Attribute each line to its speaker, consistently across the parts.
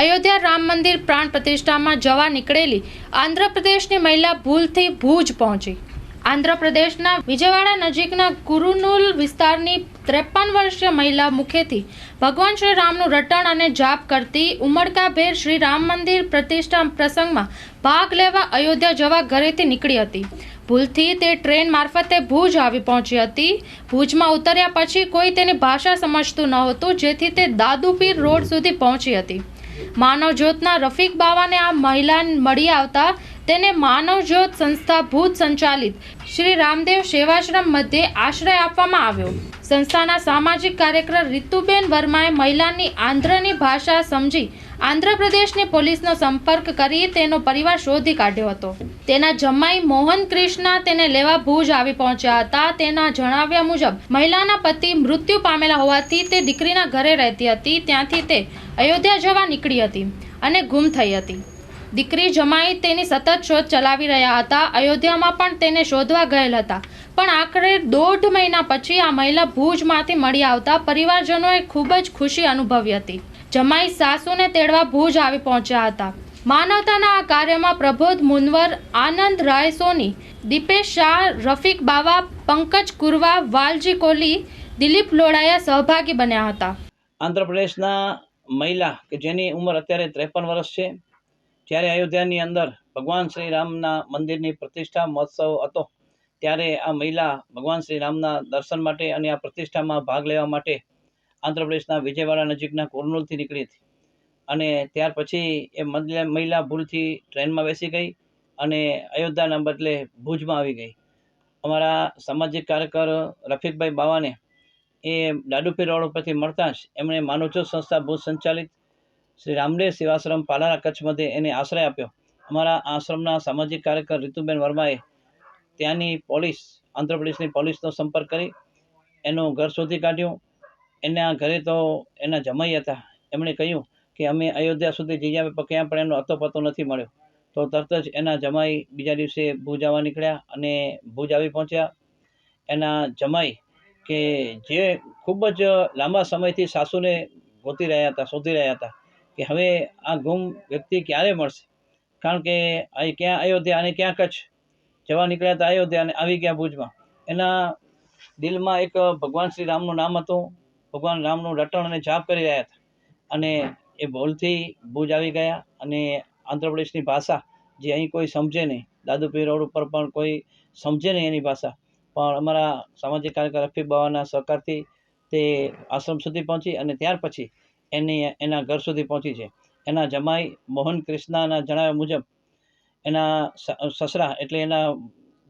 Speaker 1: અયોધ્યા રામ મંદિર પ્રાણ પ્રતિષ્ઠામાં જવા નીકળેલી આંધ્રપ્રદેશની મહિલા ભૂલથી ભુજ પહોંચી. આંધ્રપ્રદેશના વિજયવાડા નજીકના કુરુનુલ વિસ્તારની ત્રેપન વર્ષીય મહિલા મુખેથી ભગવાન શ્રી રામનું રટણ અને જાપ કરતી ઉમળકાભેર શ્રી રામ મંદિર પ્રતિષ્ઠા પ્રસંગમાં ભાગ લેવા અયોધ્યા જવા ઘરેથી નીકળી હતી. ભૂલથી તે ટ્રેન મારફતે ભુજ આવી પહોંચી હતી. ભુજમાં ઉતર્યા પછી કોઈ તેની ભાષા સમજતું નહોતું જેથી તે દાદુપીર રોડ સુધી પહોંચી હતી. માનવ જ્યોતના રફીક બાવાને આ મહિલા મળી આવતા તેને માનવ જ્યોત સંસ્થા ભૂત સંચાલિત શ્રી રામદેવ સેવાશ્રમ મધ્યે આશ્રય આપવામાં આવ્યો. સંસ્થાના સામાજિક કાર્યકર રીતુબેન વર્માએ મહિલાની આંધ્રની ભાષા સમજી આંધ્રપ્રદેશની પોલીસનો સંપર્ક કરી તેનો પરિવાર શોધી કાઢ્યો હતો. તેના જમાઈ મોહન ક્રિષ્ના તેને લેવા ભુજ આવી પહોંચ્યા હતા. તેના જણાવ્યા મુજબ, મહિલાના પતિ મૃત્યુ પામેલા હોવાથી તે દીકરીના ઘરે રહેતી હતી. ત્યાંથી તે અયોધ્યા જવા નીકળી હતી અને ગુમ થઈ હતી. દીકરી જમાઈ તેની સતત શોધ ચલાવી રહ્યા હતા. અયોધ્યામાં પણ તેને શોધવા ગયેલ હતા. પણ આખરે દોઢ મહિના પછી આ મહિલા ભુજમાંથી મળી આવતા પરિવારજનોએ ખૂબ જ ખુશી અનુભવી હતી. જમાઈ સાસુને તેડવા ભુજ આવી પહોંચ્યા હતા. માનવતાના આ કાર્યમાં પ્રબોધ મુનવર, આનંદ રાય સોની, દીપેશ શાહ, રફીક બાવા, પંકજ કુરવા, વાલજી કોહલી, દિલીપ લોડાયા સહભાગી બન્યા હતા.
Speaker 2: આંધ્રપ્રદેશના મહિલા કે જેની ઉંમર અત્યારે ત્રેપન વર્ષ છે, જ્યારે અયોધ્યાની અંદર ભગવાન શ્રી રામના મંદિરની પ્રતિષ્ઠા મહોત્સવ હતો, ત્યારે આ મહિલા ભગવાન શ્રી રામના દર્શન માટે અને આ પ્રતિષ્ઠામાં ભાગ લેવા માટે આંધ્રપ્રદેશના વિજયવાડા નજીકના કોરનુલથી નીકળી હતી. અને ત્યાર પછી એ મહિલા ભૂલથી ટ્રેનમાં બેસી ગઈ અને અયોધ્યાના બદલે ભુજમાં આવી ગઈ. અમારા સામાજિક કાર્યકર રફીકભાઈ બાવાને એ દાડુપી રોડ ઉપરથી મળતા જ એમણે માનવજ્યોત સંસ્થા ભુજ સંચાલિત શ્રી રામદેવ સેવાશ્રમ પાલારા કચ્છ મધ્યે એને આશ્રય આપ્યો. અમારા આશ્રમના સામાજિક કાર્યકર રીતુબેન વર્માએ ત્યાંની પોલીસ, આંધ્રપ્રદેશની પોલીસનો સંપર્ક કરી એનું ઘર શોધી કાઢ્યું. એના ઘરે તો એના જમાઈ હતા. એમણે કહ્યું કે અમે અયોધ્યા સુધી જઈ આવ્યા પણ ક્યાં પણ એનો અતો પતો નથી મળ્યો. તો તરત જ એના જમાઈ બીજા દિવસે ભુજ આવવા નીકળ્યા અને ભુજ આવી પહોંચ્યા. એના જમાઈ કે જે ખૂબ જ લાંબા સમયથી સાસુને ગોતી રહ્યા હતા, શોધી રહ્યા હતા કે હવે આ ગુમ વ્યક્તિ ક્યારે મળશે? કારણ કે અહીં ક્યાં અયોધ્યા અને ક્યાં કચ્છ? જવા નીકળ્યા હતા અયોધ્યા અને આવી ગયા ભુજમાં. એના દિલમાં એક ભગવાન શ્રી રામનું નામ હતું. ભગવાન રામનું રટણ અને જાપ કરી રહ્યા હતા. અને એ ભૂલથી ભુજ આવી ગયા અને આંધ્રપ્રદેશની ભાષા જે અહીં કોઈ સમજે નહીં. દાદુપીર રોડ ઉપર પણ કોઈ સમજે નહીં એની ભાષા. પણ અમારા સામાજિક કાર્યકર રફી બાવાના સહકારથી તે આશ્રમ સુધી પહોંચી અને ત્યાર પછી એની એના ઘર સુધી પહોંચી છે. એના જમાઈ મોહન કૃષ્ણના જણાવ્યા મુજબ એના સસરા એટલે એના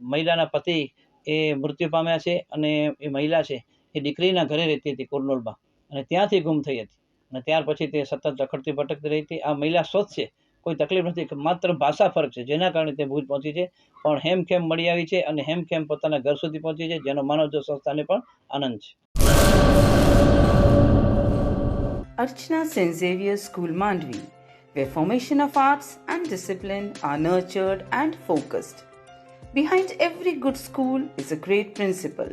Speaker 2: મહિલાના પતિ એ મૃત્યુ પામ્યા છે અને એ મહિલા છે એ દીકરીના ઘરે રહેતી હતી કુર્નૂલમાં. અને ત્યાંથી ગુમ થઈ હતી. અને ત્યાર પછી તે સતત રખડતી ભટકતી રહી હતી. આ મહિલા સ્વચ્છ છે. કોઈ તકલીફ નથી. માત્ર ભાષા ફરક છે. જેના કારણે તે ભુજ પહોંચી છે. પણ હેમખેમ મળી આવી છે અને હેમખેમ પોતાના ઘર સુધી પહોંચી છે, જેનો માનવજો સંસ્થાને પણ આનંદ છે.
Speaker 3: Archana Saint Xavier school Mandvi, where formation of arts and discipline are nurtured and focused. Behind every good school is a great principal.